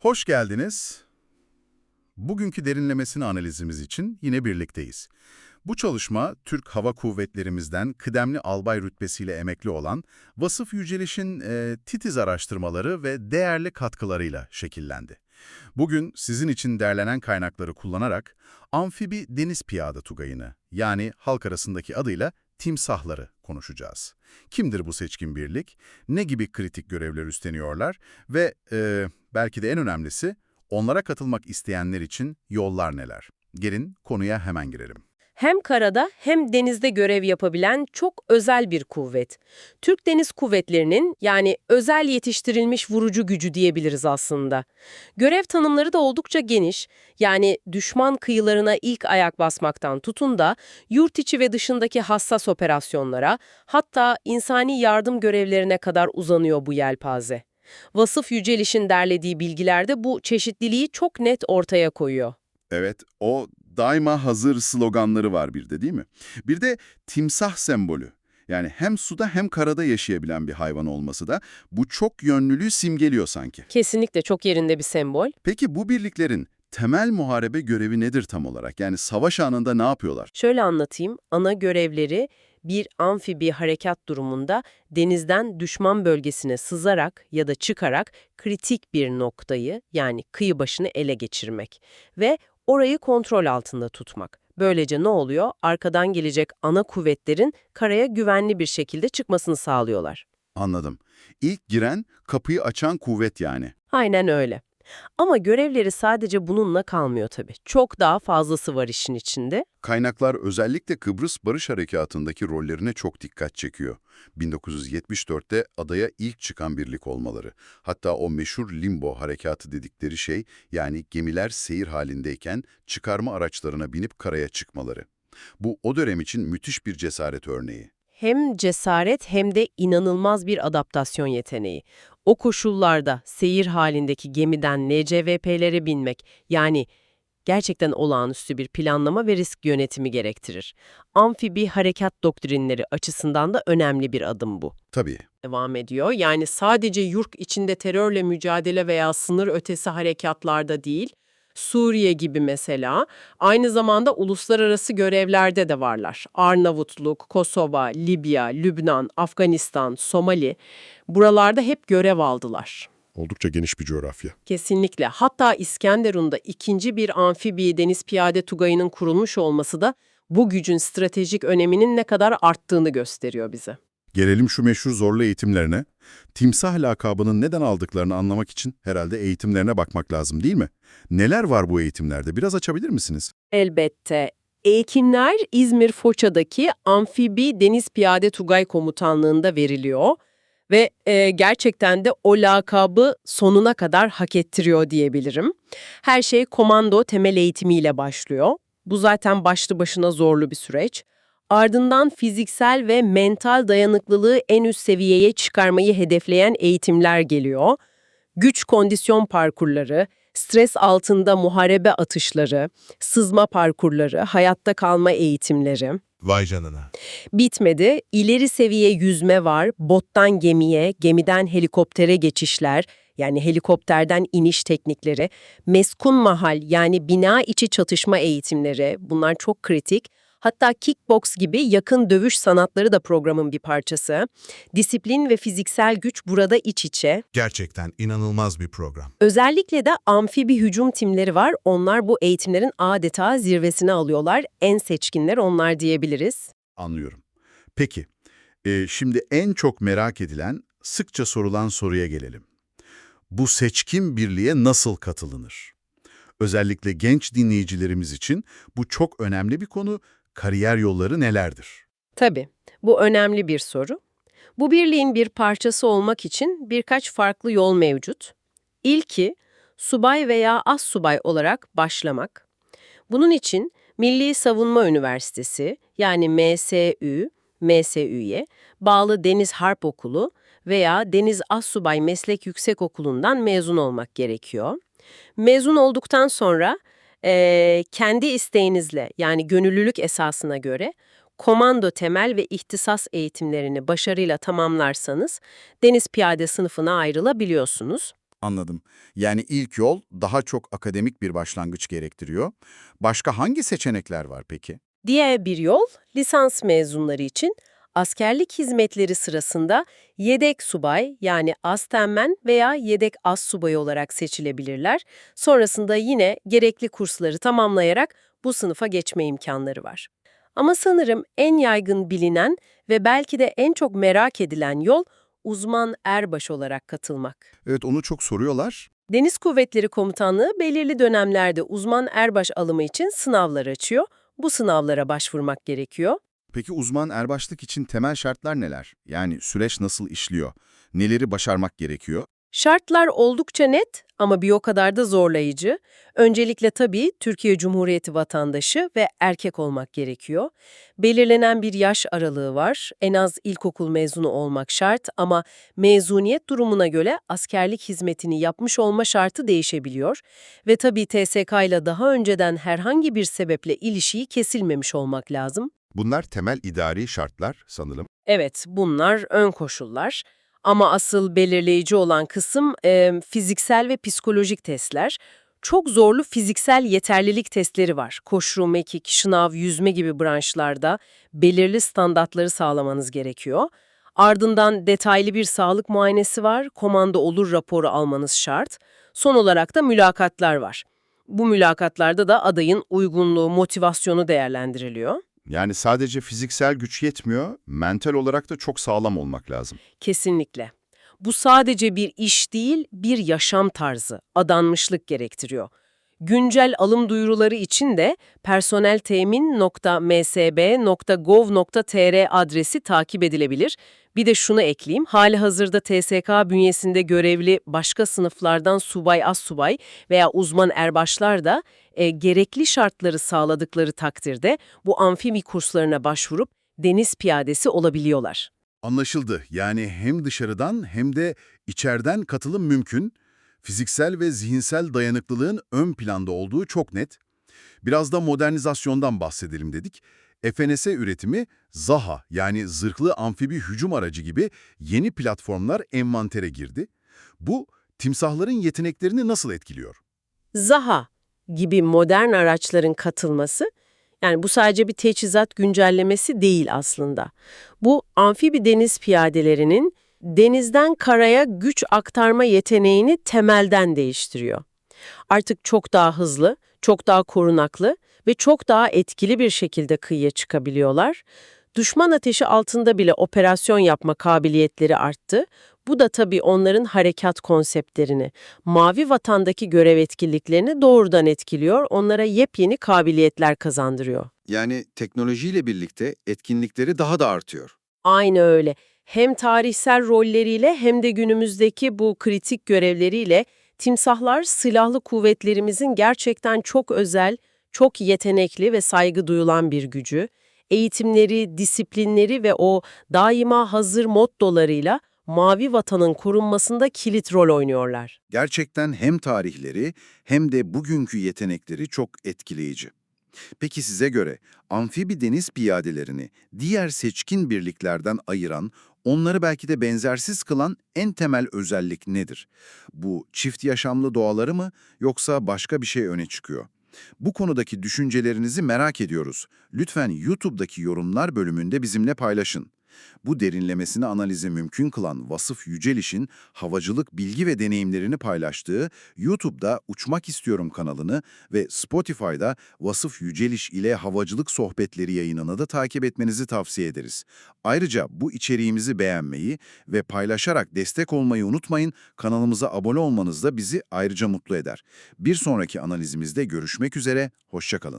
Hoş geldiniz. Bugünkü derinlemesine analizimiz için yine birlikteyiz. Bu çalışma, Türk Hava Kuvvetlerimizden kıdemli albay rütbesiyle emekli olan Vasıf Yüceliş'in e, titiz araştırmaları ve değerli katkılarıyla şekillendi. Bugün sizin için derlenen kaynakları kullanarak amfibi deniz piyade tugayını, yani halk arasındaki adıyla timsahları konuşacağız. Kimdir bu seçkin birlik, ne gibi kritik görevler üstleniyorlar ve e, belki de en önemlisi onlara katılmak isteyenler için yollar neler? Gelin konuya hemen girelim. Hem karada hem denizde görev yapabilen çok özel bir kuvvet. Türk Deniz Kuvvetleri'nin yani özel yetiştirilmiş vurucu gücü diyebiliriz aslında. Görev tanımları da oldukça geniş. Yani düşman kıyılarına ilk ayak basmaktan tutun da yurt içi ve dışındaki hassas operasyonlara hatta insani yardım görevlerine kadar uzanıyor bu yelpaze. Vasıf Yüceliş'in derlediği bilgilerde bu çeşitliliği çok net ortaya koyuyor. Evet, o daima hazır sloganları var bir de değil mi? Bir de timsah sembolü. Yani hem suda hem karada yaşayabilen bir hayvan olması da bu çok yönlülüğü simgeliyor sanki. Kesinlikle çok yerinde bir sembol. Peki bu birliklerin temel muharebe görevi nedir tam olarak? Yani savaş anında ne yapıyorlar? Şöyle anlatayım, ana görevleri bir amfibi harekat durumunda denizden düşman bölgesine sızarak ya da çıkarak kritik bir noktayı yani kıyı başını ele geçirmek ve orayı kontrol altında tutmak. Böylece ne oluyor? Arkadan gelecek ana kuvvetlerin karaya güvenli bir şekilde çıkmasını sağlıyorlar. Anladım. İlk giren, kapıyı açan kuvvet yani. Aynen öyle. Ama görevleri sadece bununla kalmıyor tabii. Çok daha fazlası var işin içinde. Kaynaklar özellikle Kıbrıs Barış Harekatı'ndaki rollerine çok dikkat çekiyor. 1974'te adaya ilk çıkan birlik olmaları. Hatta o meşhur limbo harekatı dedikleri şey yani gemiler seyir halindeyken çıkarma araçlarına binip karaya çıkmaları. Bu o dönem için müthiş bir cesaret örneği. Hem cesaret hem de inanılmaz bir adaptasyon yeteneği. O koşullarda seyir halindeki gemiden NCVP'lere binmek yani gerçekten olağanüstü bir planlama ve risk yönetimi gerektirir. Amfibi harekat doktrinleri açısından da önemli bir adım bu. Tabii. Devam ediyor. Yani sadece yurt içinde terörle mücadele veya sınır ötesi harekatlarda değil, Suriye gibi mesela, aynı zamanda uluslararası görevlerde de varlar. Arnavutluk, Kosova, Libya, Lübnan, Afganistan, Somali, buralarda hep görev aldılar. Oldukça geniş bir coğrafya. Kesinlikle. Hatta İskenderun'da ikinci bir amfibi deniz piyade tugayının kurulmuş olması da bu gücün stratejik öneminin ne kadar arttığını gösteriyor bize. Gelelim şu meşhur zorlu eğitimlerine. Timsah lakabının neden aldıklarını anlamak için herhalde eğitimlerine bakmak lazım değil mi? Neler var bu eğitimlerde? Biraz açabilir misiniz? Elbette. Eğitimler İzmir Foça'daki Amfibi Deniz Piyade Tugay Komutanlığı'nda veriliyor ve e, gerçekten de o lakabı sonuna kadar hak ettiriyor diyebilirim. Her şey komando temel eğitimiyle başlıyor. Bu zaten başlı başına zorlu bir süreç. Ardından fiziksel ve mental dayanıklılığı en üst seviyeye çıkarmayı hedefleyen eğitimler geliyor. Güç kondisyon parkurları, stres altında muharebe atışları, sızma parkurları, hayatta kalma eğitimleri. Vay canına. Bitmedi. İleri seviye yüzme var, bottan gemiye, gemiden helikoptere geçişler, yani helikopterden iniş teknikleri, meskun mahal yani bina içi çatışma eğitimleri, bunlar çok kritik. Hatta kickbox gibi yakın dövüş sanatları da programın bir parçası. Disiplin ve fiziksel güç burada iç içe. Gerçekten inanılmaz bir program. Özellikle de amfibi hücum timleri var. Onlar bu eğitimlerin adeta zirvesine alıyorlar. En seçkinler onlar diyebiliriz. Anlıyorum. Peki, e, şimdi en çok merak edilen, sıkça sorulan soruya gelelim. Bu seçkin birliğe nasıl katılınır? Özellikle genç dinleyicilerimiz için bu çok önemli bir konu. Kariyer yolları nelerdir? Tabii, bu önemli bir soru. Bu birliğin bir parçası olmak için birkaç farklı yol mevcut. İlki, subay veya az subay olarak başlamak. Bunun için Milli Savunma Üniversitesi yani MSÜ, MSÜ'ye bağlı Deniz Harp Okulu veya Deniz Assubay Meslek Yüksekokulu'ndan mezun olmak gerekiyor. Mezun olduktan sonra eee, kendi isteğinizle yani gönüllülük esasına göre komando temel ve ihtisas eğitimlerini başarıyla tamamlarsanız deniz piyade sınıfına ayrılabiliyorsunuz. Anladım. Yani ilk yol daha çok akademik bir başlangıç gerektiriyor. Başka hangi seçenekler var peki? Diğer bir yol, lisans mezunları için askerlik hizmetleri sırasında yedek subay yani asteğmen veya yedek as subay olarak seçilebilirler. Sonrasında yine gerekli kursları tamamlayarak bu sınıfa geçme imkanları var. Ama sanırım en yaygın bilinen ve belki de en çok merak edilen yol uzman erbaş olarak katılmak. Evet onu çok soruyorlar. Deniz Kuvvetleri Komutanlığı belirli dönemlerde uzman erbaş alımı için sınavlar açıyor. Bu sınavlara başvurmak gerekiyor. Peki uzman erbaşlık için temel şartlar neler? Yani süreç nasıl işliyor? Neleri başarmak gerekiyor? Şartlar oldukça net ama bir o kadar da zorlayıcı. Öncelikle tabii Türkiye Cumhuriyeti vatandaşı ve erkek olmak gerekiyor. Belirlenen bir yaş aralığı var. En az ilkokul mezunu olmak şart ama mezuniyet durumuna göre askerlik hizmetini yapmış olma şartı değişebiliyor. Ve tabii TSK ile daha önceden herhangi bir sebeple ilişiği kesilmemiş olmak lazım. Bunlar temel idari şartlar sanırım. Evet, bunlar ön koşullar. Ama asıl belirleyici olan kısım e, fiziksel ve psikolojik testler. Çok zorlu fiziksel yeterlilik testleri var. Koşu, mekik, şınav, yüzme gibi branşlarda belirli standartları sağlamanız gerekiyor. Ardından detaylı bir sağlık muayenesi var, komando olur raporu almanız şart. Son olarak da mülakatlar var. Bu mülakatlarda da adayın uygunluğu, motivasyonu değerlendiriliyor. Yani sadece fiziksel güç yetmiyor, mental olarak da çok sağlam olmak lazım. Kesinlikle. Bu sadece bir iş değil, bir yaşam tarzı, adanmışlık gerektiriyor. Güncel alım duyuruları için de personeltemin.msb.gov.tr adresi takip edilebilir. Bir de şunu ekleyeyim, hali hazırda TSK bünyesinde görevli başka sınıflardan subay, az subay veya uzman erbaşlar da e, gerekli şartları sağladıkları takdirde bu amfibi kurslarına başvurup deniz piyadesi olabiliyorlar. Anlaşıldı. Yani hem dışarıdan hem de içeriden katılım mümkün. Fiziksel ve zihinsel dayanıklılığın ön planda olduğu çok net. Biraz da modernizasyondan bahsedelim dedik. FNS üretimi ZAHA yani zırhlı amfibi hücum aracı gibi yeni platformlar envantere girdi. Bu timsahların yeteneklerini nasıl etkiliyor? Zaha gibi modern araçların katılması, yani bu sadece bir teçhizat güncellemesi değil aslında. Bu amfibi deniz piyadelerinin denizden karaya güç aktarma yeteneğini temelden değiştiriyor. Artık çok daha hızlı, çok daha korunaklı ve çok daha etkili bir şekilde kıyıya çıkabiliyorlar. Düşman ateşi altında bile operasyon yapma kabiliyetleri arttı. Bu da tabii onların harekat konseptlerini, mavi vatandaki görev etkinliklerini doğrudan etkiliyor, onlara yepyeni kabiliyetler kazandırıyor. Yani teknolojiyle birlikte etkinlikleri daha da artıyor. Aynı öyle. Hem tarihsel rolleriyle hem de günümüzdeki bu kritik görevleriyle timsahlar silahlı kuvvetlerimizin gerçekten çok özel, çok yetenekli ve saygı duyulan bir gücü. Eğitimleri, disiplinleri ve o daima hazır mottolarıyla mavi vatanın korunmasında kilit rol oynuyorlar. Gerçekten hem tarihleri hem de bugünkü yetenekleri çok etkileyici. Peki size göre amfibi deniz piyadelerini diğer seçkin birliklerden ayıran, onları belki de benzersiz kılan en temel özellik nedir? Bu çift yaşamlı doğaları mı yoksa başka bir şey öne çıkıyor? Bu konudaki düşüncelerinizi merak ediyoruz. Lütfen YouTube'daki yorumlar bölümünde bizimle paylaşın. Bu derinlemesine analizi mümkün kılan Vasıf Yüceliş'in havacılık bilgi ve deneyimlerini paylaştığı YouTube'da Uçmak İstiyorum kanalını ve Spotify'da Vasıf Yüceliş ile Havacılık Sohbetleri yayınını da takip etmenizi tavsiye ederiz. Ayrıca bu içeriğimizi beğenmeyi ve paylaşarak destek olmayı unutmayın. Kanalımıza abone olmanız da bizi ayrıca mutlu eder. Bir sonraki analizimizde görüşmek üzere, hoşçakalın.